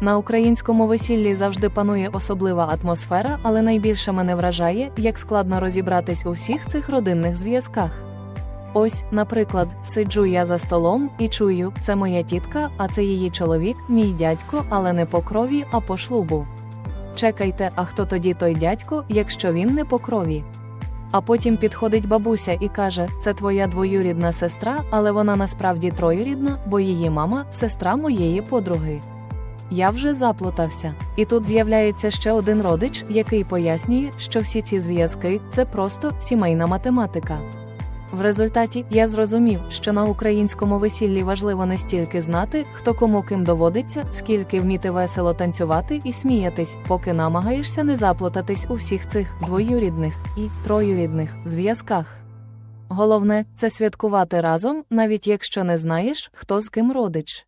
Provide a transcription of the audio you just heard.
На українському весіллі завжди панує особлива атмосфера, але найбільше мене вражає, як складно розібратись у всіх цих родинних зв'язках. Ось, наприклад, сиджу я за столом і чую, це моя тітка, а це її чоловік, мій дядько, але не по крові, а по шлубу. Чекайте, а хто тоді той дядько, якщо він не по крові? А потім підходить бабуся і каже: це твоя двоюрідна сестра, але вона насправді троюрідна, бо її мама сестра моєї подруги. Я вже заплутався. І тут з'являється ще один родич, який пояснює, що всі ці зв'язки це просто сімейна математика. В результаті я зрозумів, що на українському весіллі важливо не стільки знати, хто кому ким доводиться, скільки вміти весело танцювати і сміятись, поки намагаєшся не заплутатись у всіх цих двоюрідних і троюрідних зв'язках. Головне це святкувати разом, навіть якщо не знаєш, хто з ким родич.